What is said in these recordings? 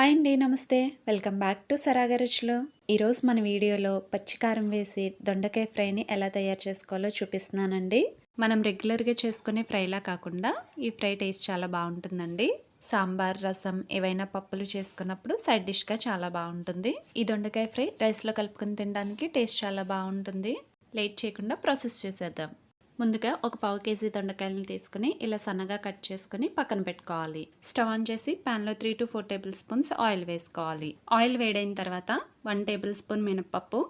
Hi అండి నమస్తే. Welcome back to సరాగ ఈరోజు మన వీడియోలో పచ్చికారం వేసి దొండకాయ ఫ్రైని ఎలా తయారు చేసుకోవాలో చూపిస్తున్నానండి. మనం రెగ్యులర్గా చేసుకునే ఫ్రైలా కాకుండా ఈ ఫ్రై టేస్ట్ చాలా బాగుంటుందండి. సాంబార్ రసం ఏవైనా పప్పులు చేసుకున్నప్పుడు సైడ్ డిష్గా చాలా బాగుంటుంది. ఈ దొండకాయ ఫ్రై రైస్లో కలుపుకొని తినడానికి టేస్ట్ చాలా బాగుంటుంది. లేట్ చేయకుండా ప్రాసెస్ చేసేద్దాం. ముందుగా ఒక పావు కేజీ దొండకాయలను తీసుకుని ఇలా సన్నగా కట్ చేసుకుని పక్కన పెట్టుకోవాలి. స్టవ్ ఆన్ చేసి ప్యాన్లో three to four tablespoons oil వేసుకోవాలి. ఆయిల్ వేడైన తర్వాత వన్ టేబుల్ స్పూన్ మినపప్పు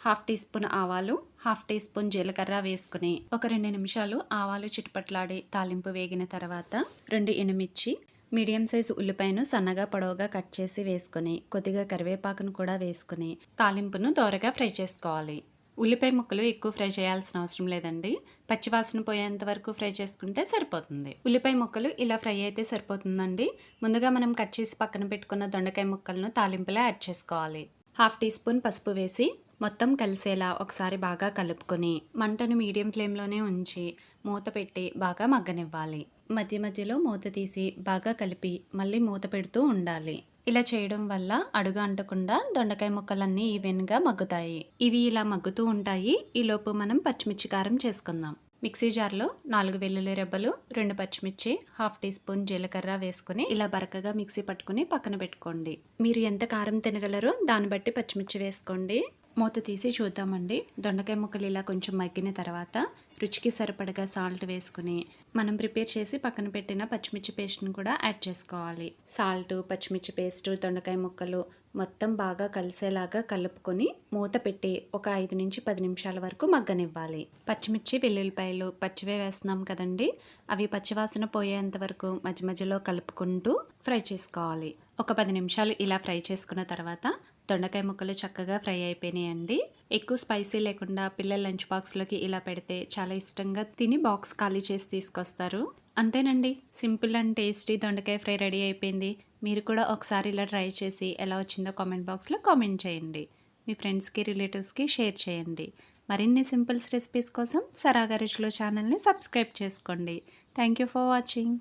హాఫ్ టీ స్పూన్ ఆవాలు హాఫ్ టీ స్పూన్ జీలకర్ర వేసుకుని ఒక రెండు నిమిషాలు ఆవాలు చిటుపట్లాడి తాలింపు వేగిన తర్వాత రెండు ఎనిమిర్చి మీడియం సైజు ఉల్లిపాయను సన్నగా పొడవుగా కట్ చేసి వేసుకుని కొద్దిగా కరివేపాకును కూడా వేసుకుని తాలింపును దోరగా ఫ్రై చేసుకోవాలి. ఉల్లిపాయ ముక్కలు ఎక్కువ ఫ్రై చేయాల్సిన అవసరం లేదండి. పచ్చివాసన పోయేంత వరకు ఫ్రై చేసుకుంటే సరిపోతుంది. ఉల్లిపాయ ముక్కలు ఇలా ఫ్రై అయితే సరిపోతుందండి. ముందుగా మనం కట్ చేసి పక్కన పెట్టుకున్న దొండకాయ ముక్కలను తాలింపులో యాడ్ చేసుకోవాలి. హాఫ్ టీ స్పూన్ పసుపు వేసి మొత్తం కలిసేలా ఒకసారి బాగా కలుపుకొని మంటను మీడియం ఫ్లేమ్లోనే ఉంచి మూత పెట్టి బాగా మగ్గనివ్వాలి. మధ్య మధ్యలో మూత తీసి బాగా కలిపి మళ్ళీ మూత పెడుతూ ఉండాలి. ఇలా చేయడం వల్ల అడుగు అంటకుండా దొండకాయ ముక్కలన్నీ ఈవెన్గా మగ్గుతాయి. ఇవి ఇలా మగ్గుతూ ఉంటాయి. ఈలోపు మనం పచ్చిమిర్చి కారం చేసుకుందాం. మిక్సీ జార్లో నాలుగు వెల్లుల్లి రెబ్బలు రెండు పచ్చిమిర్చి హాఫ్ టీ స్పూన్ జీలకర్ర వేసుకుని ఇలా బరకగా మిక్సీ పట్టుకుని పక్కన పెట్టుకోండి. మీరు ఎంత కారం తినగలరో దాన్ని బట్టి పచ్చిమిర్చి వేసుకోండి. మూత తీసి చూద్దామండి. దొండకాయ ముక్కలు ఇలా కొంచెం మగ్గిన తర్వాత రుచికి సరిపడగా సాల్ట్ వేసుకుని మనం ప్రిపేర్ చేసి పక్కన పెట్టిన పచ్చిమిర్చి పేస్ట్ని కూడా యాడ్ చేసుకోవాలి. సాల్ట్ పచ్చిమిర్చి పేస్ట్ దొండకాయ ముక్కలు మొత్తం బాగా కలిసేలాగా కలుపుకొని మూత పెట్టి ఒక ఐదు నుంచి పది నిమిషాల వరకు మగ్గనివ్వాలి. పచ్చిమిర్చి వెల్లుల్లిపాయలు పచ్చివే వేస్తున్నాం కదండి. అవి పచ్చివాసన పోయేంత వరకు మధ్య మధ్యలో కలుపుకుంటూ ఫ్రై చేసుకోవాలి. ఒక పది నిమిషాలు ఇలా ఫ్రై చేసుకున్న తర్వాత దొండకాయ ముక్కలు చక్కగా ఫ్రై అయిపోయినాయండి. ఎక్కువ స్పైసీ లేకుండా పిల్లల లంచ్ బాక్స్లోకి ఇలా పెడితే చాలా ఇష్టంగా తిని బాక్స్ ఖాళీ చేసి తీసుకొస్తారు. అంతేనండి సింపుల్ అండ్ టేస్టీ దొండకాయ ఫ్రై రెడీ అయిపోయింది. మీరు కూడా ఒకసారి ఇలా ట్రై చేసి ఎలా వచ్చిందో కామెంట్ బాక్స్లో కామెంట్ చేయండి. మీ ఫ్రెండ్స్కి రిలేటివ్స్కి షేర్ చేయండి. మరిన్ని సింపుల్స్ రెసిపీస్ కోసం సరాగా రుచిలో ఛానల్ని సబ్స్క్రైబ్ చేసుకోండి. Thank you for watching.